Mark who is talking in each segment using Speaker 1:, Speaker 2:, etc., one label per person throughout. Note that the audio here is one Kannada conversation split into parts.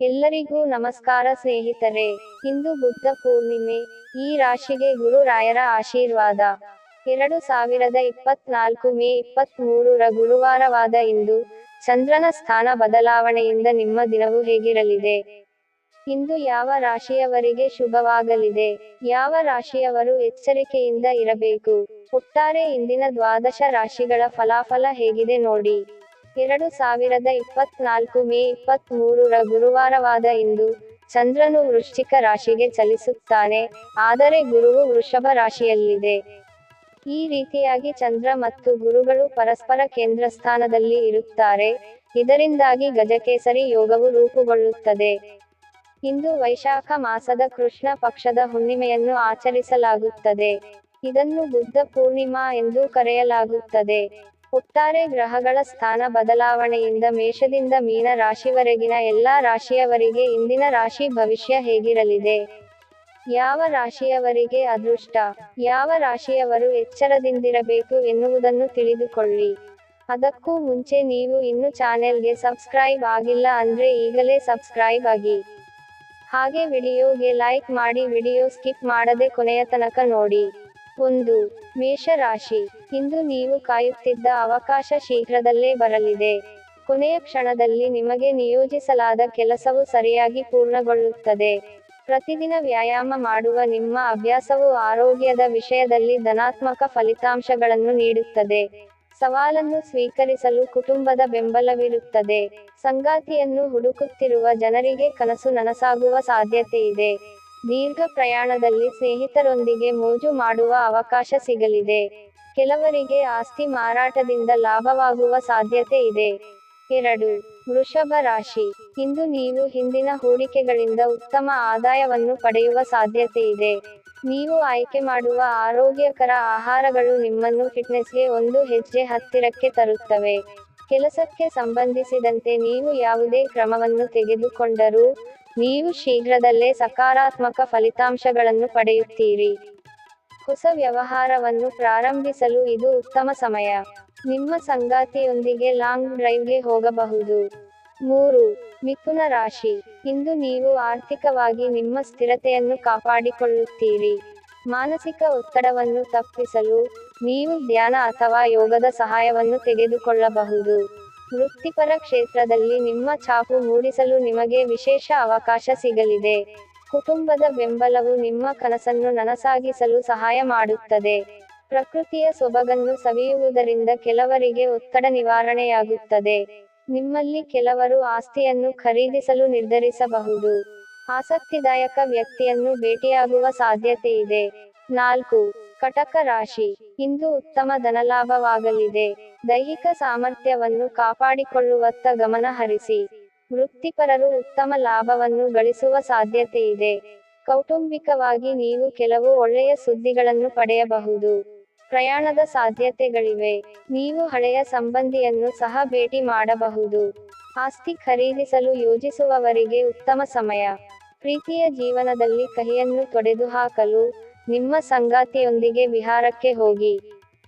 Speaker 1: ಎಲ್ಲರಿಗೂ ನಮಸ್ಕಾರ ಸ್ನೇಹಿತರೆ. ಇಂದು ಬುದ್ಧ ಪೂರ್ಣಿಮೆ, ಈ ರಾಶಿಗೆ ಗುರು ರಾಯರ ಆಶೀರ್ವಾದ. ಎರಡು ಸಾವಿರದ ಇಪ್ಪತ್ನಾಲ್ಕು ಮೇ ಇಪ್ಪತ್ಮೂರರ ಗುರುವಾರವಾದ ಇಂದು ಚಂದ್ರನ ಸ್ಥಾನ ಬದಲಾವಣೆಯಿಂದ ನಿಮ್ಮ ದಿನವು ಹೇಗಿರಲಿದೆ? ಇಂದು ಯಾವ ರಾಶಿಯವರಿಗೆ ಶುಭವಾಗಲಿದೆ? ಯಾವ ರಾಶಿಯವರು ಎಚ್ಚರಿಕೆಯಿಂದ ಇರಬೇಕು? ಒಟ್ಟಾರೆ ಇಂದಿನ ದ್ವಾದಶ ರಾಶಿಗಳ ಫಲಾಫಲ ಹೇಗಿದೆ ನೋಡಿ. ಎರಡು ಸಾವಿರದ ಇಪ್ಪತ್ನಾಲ್ಕು ಮೇ ಇಪ್ಪತ್ಮೂರರ ಗುರುವಾರವಾದ ಇಂದು ಚಂದ್ರನು ವೃಶ್ಚಿಕ ರಾಶಿಗೆ ಚಲಿಸುತ್ತಾನೆ. ಆದರೆ ಗುರುವು ವೃಷಭ ರಾಶಿಯಲ್ಲಿದೆ. ಈ ರೀತಿಯಾಗಿ ಚಂದ್ರ ಮತ್ತು ಗುರುಗಳು ಪರಸ್ಪರ ಕೇಂದ್ರ ಸ್ಥಾನದಲ್ಲಿ ಇರುತ್ತಾರೆ. ಇದರಿಂದಾಗಿ ಗಜಕೇಸರಿ ಯೋಗವು ರೂಪುಗೊಳ್ಳುತ್ತದೆ. ಇಂದು ವೈಶಾಖ ಮಾಸದ ಕೃಷ್ಣ ಪಕ್ಷದ ಹುಣ್ಣಿಮೆಯನ್ನು ಆಚರಿಸಲಾಗುತ್ತದೆ. ಇದನ್ನು ಬುದ್ಧ ಪೂರ್ಣಿಮಾ ಎಂದು ಕರೆಯಲಾಗುತ್ತದೆ. ಒಟ್ಟಾರೆ ಗ್ರಹಗಳ ಸ್ಥಾನ ಬದಲಾವಣೆಯಿಂದ ಮೇಷದಿಂದ ಮೀನ ರಾಶಿವರೆಗಿನ ಎಲ್ಲಾ ರಾಶಿಯವರಿಗೆ ಇಂದಿನ ರಾಶಿ ಭವಿಷ್ಯ ಹೇಗಿರಲಿದೆ? ಯಾವ ರಾಶಿಯವರಿಗೆ ಅದೃಷ್ಟ? ಯಾವ ರಾಶಿಯವರು ಎಚ್ಚರದಿಂದಿರಬೇಕು ಎನ್ನುವುದನ್ನು ತಿಳಿದುಕೊಳ್ಳಿ. ಅದಕ್ಕೂ ಮುಂಚೆ ನೀವು ಇನ್ನು ಚಾನೆಲ್ಗೆ ಸಬ್ಸ್ಕ್ರೈಬ್ ಆಗಿಲ್ಲ ಅಂದ್ರೆ ಈಗಲೇ ಸಬ್ಸ್ಕ್ರೈಬ್ ಆಗಿ. ಹಾಗೆ ವಿಡಿಯೋಗೆ ಲೈಕ್ ಮಾಡಿ ವಿಡಿಯೋ ಸ್ಕಿಪ್ ಮಾಡದೆ ಕೊನೆಯ ತನಕ ನೋಡಿ. ಒಂದು, ಮೇಷರಾಶಿ. ಇಂದು ನೀವು ಕಾಯುತ್ತಿದ್ದ ಅವಕಾಶ ಶೀಘ್ರದಲ್ಲೇ ಬರಲಿದೆ. ಕೊನೆಯ ಕ್ಷಣದಲ್ಲಿ ನಿಮಗೆ ನಿಯೋಜಿಸಲಾದ ಕೆಲಸವು ಸರಿಯಾಗಿ ಪೂರ್ಣಗೊಳ್ಳುತ್ತದೆ. ಪ್ರತಿದಿನ ವ್ಯಾಯಾಮ ಮಾಡುವ ನಿಮ್ಮ ಅಭ್ಯಾಸವು ಆರೋಗ್ಯದ ವಿಷಯದಲ್ಲಿ ಧನಾತ್ಮಕ ಫಲಿತಾಂಶಗಳನ್ನು ನೀಡುತ್ತದೆ. ಸವಾಲನ್ನು ಸ್ವೀಕರಿಸಲು ಕುಟುಂಬದ ಬೆಂಬಲವಿರುತ್ತದೆ. ಸಂಗಾತಿಯನ್ನು ಹುಡುಕುತ್ತಿರುವ ಜನರಿಗೆ ಕನಸು ನನಸಾಗುವ ಸಾಧ್ಯತೆ ಇದೆ. ದೀರ್ಘ ಪ್ರಯಾಣದಲ್ಲಿ ಸ್ನೇಹಿತರೊಂದಿಗೆ ಮೋಜು ಮಾಡುವ ಅವಕಾಶ ಸಿಗಲಿದೆ. ಕೆಲವರಿಗೆ ಆಸ್ತಿ ಮಾರಾಟದಿಂದ ಲಾಭವಾಗುವ ಸಾಧ್ಯತೆ ಇದೆ. ಎರಡು, ವೃಷಭ ರಾಶಿ. ಇಂದು ನೀವು ಹಿಂದಿನ ಹೂಡಿಕೆಗಳಿಂದ ಉತ್ತಮ ಆದಾಯವನ್ನು ಪಡೆಯುವ ಸಾಧ್ಯತೆ ಇದೆ. ನೀವು ಆಯ್ಕೆ ಮಾಡುವ ಆರೋಗ್ಯಕರ ಆಹಾರಗಳು ನಿಮ್ಮನ್ನು ಫಿಟ್ನೆಸ್ಗೆ ಒಂದು ಹೆಜ್ಜೆ ಹತ್ತಿರಕ್ಕೆ ತರುತ್ತವೆ. ಕೆಲಸಕ್ಕೆ ಸಂಬಂಧಿಸಿದಂತೆ ನೀವು ಯಾವುದೇ ಕ್ರಮವನ್ನು ತೆಗೆದುಕೊಂಡರೂ, ನೀವು ಶೀಘ್ರದಲ್ಲೇ ಸಕಾರಾತ್ಮಕ ಫಲಿತಾಂಶಗಳನ್ನು ಪಡೆಯುತ್ತೀರಿ. ಹೊಸ ವ್ಯವಹಾರವನ್ನು ಪ್ರಾರಂಭಿಸಲು ಇದು ಉತ್ತಮ ಸಮಯ. ನಿಮ್ಮ ಸಂಗಾತಿಯೊಂದಿಗೆ ಲಾಂಗ್ ಡ್ರೈವ್ಗೆ ಹೋಗಬಹುದು. ಮೂರು, ಮಿಥುನ ರಾಶಿ. ಇಂದು ನೀವು ಆರ್ಥಿಕವಾಗಿ ನಿಮ್ಮ ಸ್ಥಿರತೆಯನ್ನು ಕಾಪಾಡಿಕೊಳ್ಳುತ್ತೀರಿ. ಮಾನಸಿಕ ಒತ್ತಡವನ್ನು ತಪ್ಪಿಸಲು ನೀವು ಧ್ಯಾನ ಅಥವಾ ಯೋಗದ ಸಹಾಯವನ್ನು ತೆಗೆದುಕೊಳ್ಳಬಹುದು. ವೃತ್ತಿಪರ ಕ್ಷೇತ್ರದಲ್ಲಿ ನಿಮ್ಮ ಛಾಪು ಮೂಡಿಸಲು ನಿಮಗೆ ವಿಶೇಷ ಅವಕಾಶ ಸಿಗಲಿದೆ. ಕುಟುಂಬದ ಬೆಂಬಲವು ನಿಮ್ಮ ಕನಸನ್ನು ನನಸಾಗಿಸಲು ಸಹಾಯ ಮಾಡುತ್ತದೆ. ಪ್ರಕೃತಿಯ ಸೊಬಗನ್ನು ಸವಿಯುವುದರಿಂದ ಕೆಲವರಿಗೆ ಒತ್ತಡ ನಿವಾರಣೆಯಾಗುತ್ತದೆ. ನಿಮ್ಮಲ್ಲಿ ಕೆಲವರು ಆಸ್ತಿಯನ್ನು ಖರೀದಿಸಲು ನಿರ್ಧರಿಸಬಹುದು. ಆಸಕ್ತಿದಾಯಕ ವ್ಯಕ್ತಿಯನ್ನು ಭೇಟಿಯಾಗುವ ಸಾಧ್ಯತೆ ಇದೆ. ನಾಲ್ಕು, ಕಟಕ ರಾಶಿ. ಇಂದು ಉತ್ತಮ ಧನಲಾಭವಾಗಲಿದೆ. ದೈಹಿಕ ಸಾಮರ್ಥ್ಯವನ್ನು ಕಾಪಾಡಿಕೊಳ್ಳುವತ್ತ ಗಮನ ಹರಿಸಿ ವೃತ್ತಿಪರರು ಉತ್ತಮ ಲಾಭವನ್ನು ಗಳಿಸುವ ಸಾಧ್ಯತೆ ಇದೆ ಕೌಟುಂಬಿಕವಾಗಿ ನೀವು ಕೆಲವು ಒಳ್ಳೆಯ ಸುದ್ದಿಗಳನ್ನು ಪಡೆಯಬಹುದು. ಪ್ರಯಾಣದ ಸಾಧ್ಯತೆಗಳಿವೆ. ನೀವು ಹಳೆಯ ಸಂಬಂಧಿಯನ್ನು ಸಹ ಭೇಟಿ ಮಾಡಬಹುದು. ಆಸ್ತಿ ಖರೀದಿಸಲು ಯೋಜಿಸುವವರಿಗೆ ಉತ್ತಮ ಸಮಯ. ಪ್ರೀತಿಯ ಜೀವನದಲ್ಲಿ ಕಹಿಯನ್ನು ತೊಡೆದುಹಾಕಲು ನಿಮ್ಮ ಸಂಗಾತಿಯೊಂದಿಗೆ ವಿಹಾರಕ್ಕೆ ಹೋಗಿ.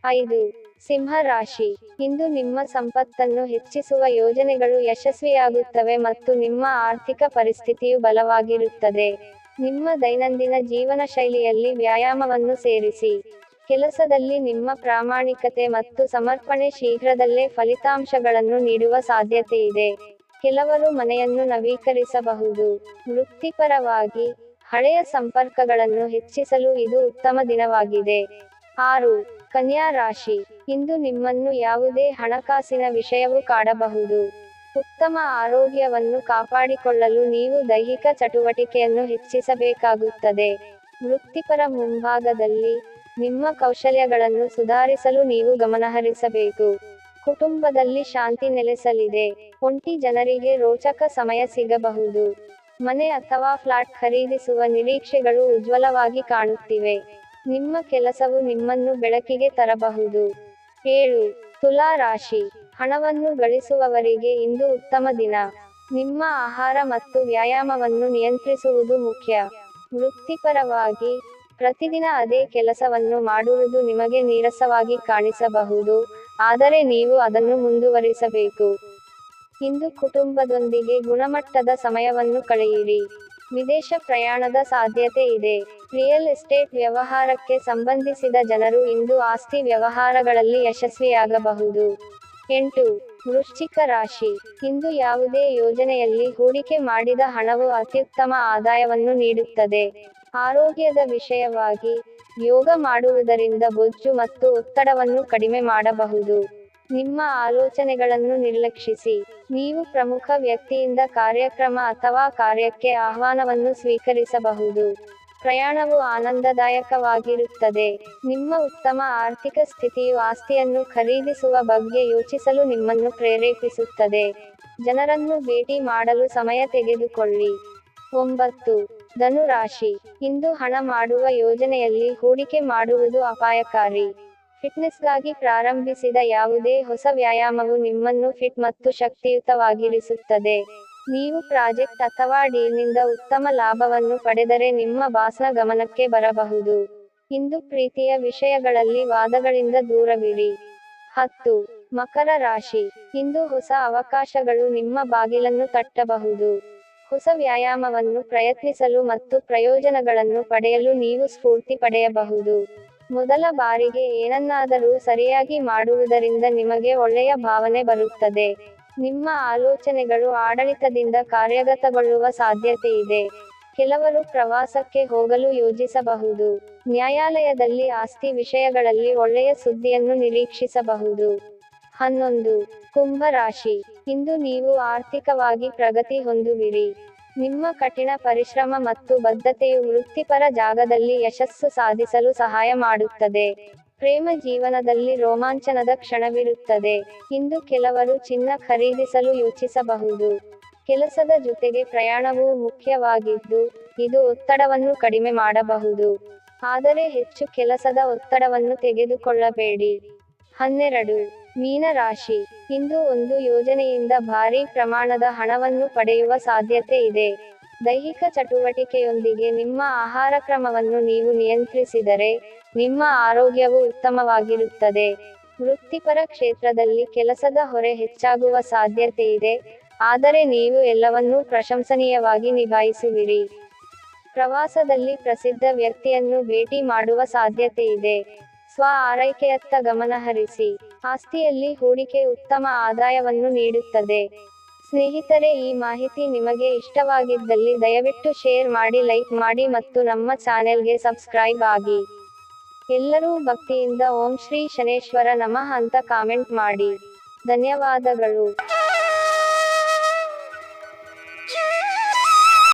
Speaker 1: ಐದು. ಸಿಂಹ ರಾಶಿ ಇಂದು ನಿಮ್ಮ ಸಂಪತ್ತನ್ನು ಹೆಚ್ಚಿಸುವ ಯೋಜನೆಗಳು ಯಶಸ್ವಿಯಾಗುತ್ತವೆ ಮತ್ತು ನಿಮ್ಮ ಆರ್ಥಿಕ ಪರಿಸ್ಥಿತಿಯು ಬಲವಾಗಿರುತ್ತದೆ. ನಿಮ್ಮ ದೈನಂದಿನ ಜೀವನ ಶೈಲಿಯಲ್ಲಿ ವ್ಯಾಯಾಮವನ್ನು ಸೇರಿಸಿ. ಕೆಲಸದಲ್ಲಿ ನಿಮ್ಮ ಪ್ರಾಮಾಣಿಕತೆ ಮತ್ತು ಸಮರ್ಪಣೆ ಶೀಘ್ರದಲ್ಲೇ ಫಲಿತಾಂಶಗಳನ್ನು ನೀಡುವ ಸಾಧ್ಯತೆ ಇದೆ. ಕೆಲವರು ಮನೆಯನ್ನು ನವೀಕರಿಸಬಹುದು. ವೃತ್ತಿಪರವಾಗಿ ಹಳೆಯ ಸಂಪರ್ಕಗಳನ್ನು ಹೆಚ್ಚಿಸಲು ಇದು ಉತ್ತಮ ದಿನವಾಗಿದೆ. ಆರು ಕನ್ಯಾ ರಾಶಿ, ಇಂದು ನಿಮ್ಮನ್ನು ಯಾವುದೇ ಹಣಕಾಸಿನ ವಿಷಯವು ಕಾಡಬಹುದು. ಉತ್ತಮ ಆರೋಗ್ಯವನ್ನು ಕಾಪಾಡಿಕೊಳ್ಳಲು ನೀವು ದೈಹಿಕ ಚಟುವಟಿಕೆಯನ್ನು ಹೆಚ್ಚಿಸಬೇಕಾಗುತ್ತದೆ. ವೃತ್ತಿಪರ ಮುಂಭಾಗದಲ್ಲಿ ನಿಮ್ಮ ಕೌಶಲ್ಯಗಳನ್ನು ಸುಧಾರಿಸಲು ನೀವು ಗಮನಹರಿಸಬೇಕು. ಕುಟುಂಬದಲ್ಲಿ ಶಾಂತಿ ನೆಲೆಸಲಿದೆ. ಒಂಟಿ ಜನರಿಗೆ ರೋಚಕ ಸಮಯ ಸಿಗಬಹುದು. ಮನೆ ಅಥವಾ ಫ್ಲಾಟ್ ಖರೀದಿಸುವ ನಿರೀಕ್ಷೆಗಳು ಉಜ್ವಲವಾಗಿ ಕಾಣುತ್ತಿವೆ. ನಿಮ್ಮ ಕೆಲಸವು ನಿಮ್ಮನ್ನು ಬೆಳಕಿಗೆ ತರಬಹುದು. ಏಳು, ತುಲಾ ರಾಶಿ. ಹಣವನ್ನು ಗಳಿಸುವವರಿಗೆ ಇಂದು ಉತ್ತಮ ದಿನ. ನಿಮ್ಮ ಆಹಾರ ಮತ್ತು ವ್ಯಾಯಾಮವನ್ನು ನಿಯಂತ್ರಿಸುವುದು ಮುಖ್ಯ. ವೃತ್ತಿಪರವಾಗಿ ಪ್ರತಿದಿನ ಅದೇ ಕೆಲಸವನ್ನು ಮಾಡುವುದು ನಿಮಗೆ ನೀರಸವಾಗಿ ಕಾಣಿಸಬಹುದು, ಆದರೆ ನೀವು ಅದನ್ನು ಮುಂದುವರಿಸಬೇಕು. ಇಂದು ಕುಟುಂಬದೊಂದಿಗೆ ಗುಣಮಟ್ಟದ ಸಮಯವನ್ನು ಕಳೆಯಿರಿ. ವಿದೇಶ ಪ್ರಯಾಣದ ಸಾಧ್ಯತೆ ಇದೆ. ರಿಯಲ್ ಎಸ್ಟೇಟ್ ವ್ಯವಹಾರಕ್ಕೆ ಸಂಬಂಧಿಸಿದ ಜನರು ಇಂದು ಆಸ್ತಿ ವ್ಯವಹಾರಗಳಲ್ಲಿ ಯಶಸ್ವಿಯಾಗಬಹುದು. ಎಂಟು, ವೃಶ್ಚಿಕ ರಾಶಿ. ಇಂದು ಯಾವುದೇ ಯೋಜನೆಯಲ್ಲಿ ಹೂಡಿಕೆ ಮಾಡಿದ ಹಣವು ಅತ್ಯುತ್ತಮ ಆದಾಯವನ್ನು ನೀಡುತ್ತದೆ. ಆರೋಗ್ಯದ ವಿಷಯವಾಗಿ ಯೋಗ ಮಾಡುವುದರಿಂದ ಬೊಜ್ಜು ಮತ್ತು ಒತ್ತಡವನ್ನು ಕಡಿಮೆ ಮಾಡಬಹುದು. ನಿಮ್ಮ ಆಲೋಚನೆಗಳನ್ನು ನಿರ್ಲಕ್ಷಿಸಿ. ನೀವು ಪ್ರಮುಖ ವ್ಯಕ್ತಿಯಿಂದ ಕಾರ್ಯಕ್ರಮ ಅಥವಾ ಕಾರ್ಯಕ್ಕೆ ಆಹ್ವಾನವನ್ನು ಸ್ವೀಕರಿಸಬಹುದು. ಪ್ರಯಾಣವು ಆನಂದದಾಯಕವಾಗಿರುತ್ತದೆ. ನಿಮ್ಮ ಉತ್ತಮ ಆರ್ಥಿಕ ಸ್ಥಿತಿಯು ಆಸ್ತಿಯನ್ನು ಖರೀದಿಸುವ ಬಗ್ಗೆ ಯೋಚಿಸಲು ನಿಮ್ಮನ್ನು ಪ್ರೇರೇಪಿಸುತ್ತದೆ. ಜನರನ್ನು ಭೇಟಿ ಮಾಡಲು ಸಮಯ ತೆಗೆದುಕೊಳ್ಳಿ. ಒಂಬತ್ತು. ಧನುರಾಶಿ. ಇಂದು ಹಣ ಮಾಡುವ ಯೋಜನೆಯಲ್ಲಿ ಹೂಡಿಕೆ ಮಾಡುವುದು ಅಪಾಯಕಾರಿ. ಫಿಟ್ನೆಸ್ಗಾಗಿ ಪ್ರಾರಂಭಿಸಿದ ಯಾವುದೇ ಹೊಸ ವ್ಯಾಯಾಮವು ನಿಮ್ಮನ್ನು ಫಿಟ್ ಮತ್ತು ಶಕ್ತಿಯುತವಾಗಿರಿಸುತ್ತದೆ. ನೀವು ಪ್ರಾಜೆಕ್ಟ್ ಅಥವಾ ಡೀಲ್ನಿಂದ ಉತ್ತಮ ಲಾಭವನ್ನು ಪಡೆದರೆ ನಿಮ್ಮ ಬಾಸ್ನ ಗಮನಕ್ಕೆ ಬರಬಹುದು. ಇಂದು ಪ್ರೀತಿಯ ವಿಷಯಗಳಲ್ಲಿ ವಾದಗಳಿಂದ ದೂರವಿರಿ. ಹತ್ತು, ಮಕರ ರಾಶಿ. ಇಂದು ಹೊಸ ಅವಕಾಶಗಳು ನಿಮ್ಮ ಬಾಗಿಲನ್ನು ತಟ್ಟಬಹುದು. ಹೊಸ ವ್ಯಾಯಾಮವನ್ನು ಪ್ರಯತ್ನಿಸಲು ಮತ್ತು ಪ್ರಯೋಜನಗಳನ್ನು ಪಡೆಯಲು ನೀವು ಸ್ಫೂರ್ತಿ ಪಡೆಯಬಹುದು. ಮೊದಲ ಬಾರಿಗೆ ಏನನ್ನಾದರೂ ಸರಿಯಾಗಿ ಮಾಡುವುದರಿಂದ ನಿಮಗೆ ಒಳ್ಳೆಯ ಭಾವನೆ ಬರುತ್ತದೆ. ನಿಮ್ಮ ಆಲೋಚನೆಗಳು ಆಡಳಿತದಿಂದ ಕಾರ್ಯಗತಗೊಳ್ಳುವ ಸಾಧ್ಯತೆ ಇದೆ. ಕೆಲವರು ಪ್ರವಾಸಕ್ಕೆ ಹೋಗಲು ಯೋಜಿಸಬಹುದು. ನ್ಯಾಯಾಲಯದಲ್ಲಿ ಆಸ್ತಿ ವಿಷಯಗಳಲ್ಲಿ ಒಳ್ಳೆಯ ಸುದ್ದಿಯನ್ನು ನಿರೀಕ್ಷಿಸಬಹುದು. ಹನ್ನೊಂದು. ಕುಂಭ ರಾಶಿ. ಇಂದು ನೀವು ಆರ್ಥಿಕವಾಗಿ ಪ್ರಗತಿ ಹೊಂದುವಿರಿ. ನಿಮ್ಮ ಕಠಿಣ ಪರಿಶ್ರಮ ಮತ್ತು ಬದ್ಧತೆಯು ವೃತ್ತಿಪರ ಜಾಗದಲ್ಲಿ ಯಶಸ್ಸು ಸಾಧಿಸಲು ಸಹಾಯ ಮಾಡುತ್ತದೆ. ಪ್ರೇಮ ಜೀವನದಲ್ಲಿ ರೋಮಾಂಚನದ ಕ್ಷಣವಿರುತ್ತದೆ. ಇಂದು ಕೆಲವರು ಚಿನ್ನ ಖರೀದಿಸಲು ಯೋಚಿಸಬಹುದು. ಕೆಲಸದ ಜೊತೆಗೆ ಪ್ರಯಾಣವೂ ಮುಖ್ಯವಾಗಿದ್ದು, ಇದು ಒತ್ತಡವನ್ನು ಕಡಿಮೆ ಮಾಡಬಹುದು. ಆದರೆ ಹೆಚ್ಚು ಕೆಲಸದ ಒತ್ತಡವನ್ನು ತೆಗೆದುಕೊಳ್ಳಬೇಡಿ. ಹನ್ನೆರಡು. ಮೀನ ರಾಶಿ. ಇಂದು ಒಂದು ಯೋಜನೆಯಿಂದ ಭಾರೀ ಪ್ರಮಾಣದ ಹಣವನ್ನು ಪಡೆಯುವ ಸಾಧ್ಯತೆ ಇದೆ. ದೈಹಿಕ ಚಟುವಟಿಕೆಯೊಂದಿಗೆ ನಿಮ್ಮ ಆಹಾರ ಕ್ರಮವನ್ನು ನೀವು ನಿಯಂತ್ರಿಸಿದರೆ ನಿಮ್ಮ ಆರೋಗ್ಯವು ಉತ್ತಮವಾಗಿರುತ್ತದೆ. ವೃತ್ತಿಪರ ಕ್ಷೇತ್ರದಲ್ಲಿ ಕೆಲಸದ ಹೊರೆ ಹೆಚ್ಚಾಗುವ ಸಾಧ್ಯತೆ ಇದೆ. ಆದರೆ ನೀವು ಎಲ್ಲವನ್ನೂ ಪ್ರಶಂಸನೀಯವಾಗಿ ನಿಭಾಯಿಸುವಿರಿ. ಪ್ರವಾಸದಲ್ಲಿ ಪ್ರಸಿದ್ಧ ವ್ಯಕ್ತಿಯನ್ನು ಭೇಟಿ ಮಾಡುವ ಸಾಧ್ಯತೆ ಇದೆ. ಸ್ವ ಆರೈಕೆಯತ್ತ ಗಮನಹರಿಸಿ ಆಸ್ತಿಯಲ್ಲಿ ಹೂಡಿಕೆ ಉತ್ತಮ ಆದಾಯವನ್ನು ನೀಡುತ್ತದೆ. ಸ್ನೇಹಿತರೆ, ಈ ಮಾಹಿತಿ ನಿಮಗೆ ಇಷ್ಟವಾಗಿದ್ದಲ್ಲಿ ದಯವಿಟ್ಟು ಶೇರ್ ಮಾಡಿ, ಲೈಕ್ ಮಾಡಿ ಮತ್ತು ನಮ್ಮ ಚಾನೆಲ್ಗೆ ಸಬ್ಸ್ಕ್ರೈಬ್ ಆಗಿ. ಎಲ್ಲರೂ ಭಕ್ತಿಯಿಂದ ಓಂ ಶ್ರೀ ಶನೇಶ್ವರ ನಮಃ ಅಂತ ಕಾಮೆಂಟ್ ಮಾಡಿ. ಧನ್ಯವಾದಗಳು.